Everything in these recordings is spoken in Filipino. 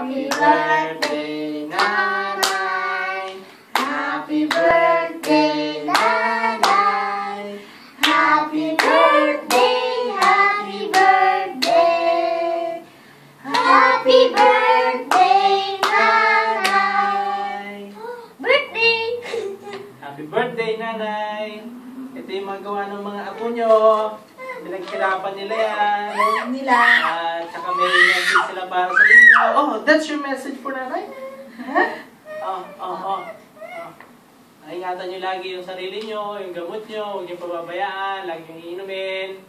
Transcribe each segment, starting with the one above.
Happy birthday, nanay. Happy birthday, nanay. Happy birthday, happy birthday. Happy birthday, nanay. Birthday! Happy birthday, nanay! Ito yung mga gawa ng mga apo nyo. Pinaghirapan nila yan. nila. At saka may message sila para sa. Oh, that's your message for nanay? Oh, oh, oh. oh. Ingatan nyo lagi yung sarili nyo, yung gamot nyo, huwag nyo pababayaan, lagi yung iinumin.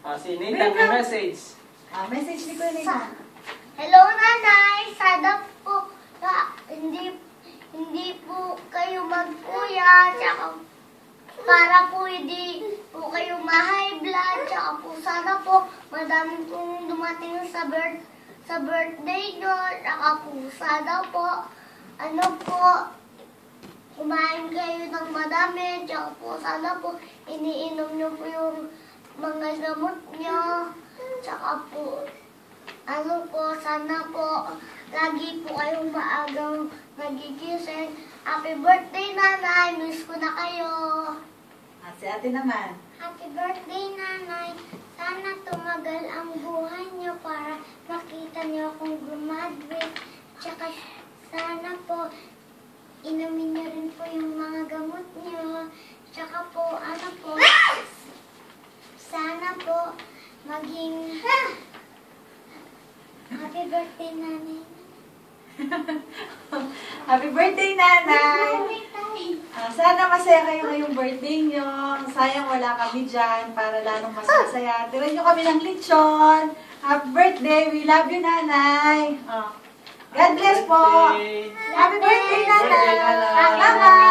Ah, si Nathan, may message. Ah, message ni Kuya Nina. Hello, nanay. Sana po na hindi hindi po kayo magkuya, tsaka para po hindi po kayo ma-high blood, tsaka po sana po madami pong dumating sa birth sa birthday nyo, tsaka po sana po ano po kumain kayo ng madami, tsaka po sana po iniinom nyo po yung mga gamot nyo, tsaka po ano po, sana po, lagi po kayong maagang nagigising. Happy birthday, nanay! Miss ko na kayo! At si ate naman. Happy birthday, nanay! Sana tumagal ang buhay niyo para makita niyo akong graduate. Tsaka sana po, inumin niyo rin po yung mga gamot niyo. Tsaka po, ano po, sana po, maging... Happy birthday, nanay! Happy birthday, nanay! Ah, sana masaya kayo ngayong birthday nyo. Sayang wala kami dyan para lalong mas masaya. Tira nyo kami ng lechon. Happy birthday. We love you, nanay. Ah. God bless po. Happy birthday, nanay. Birthday, nanay. Bye-bye.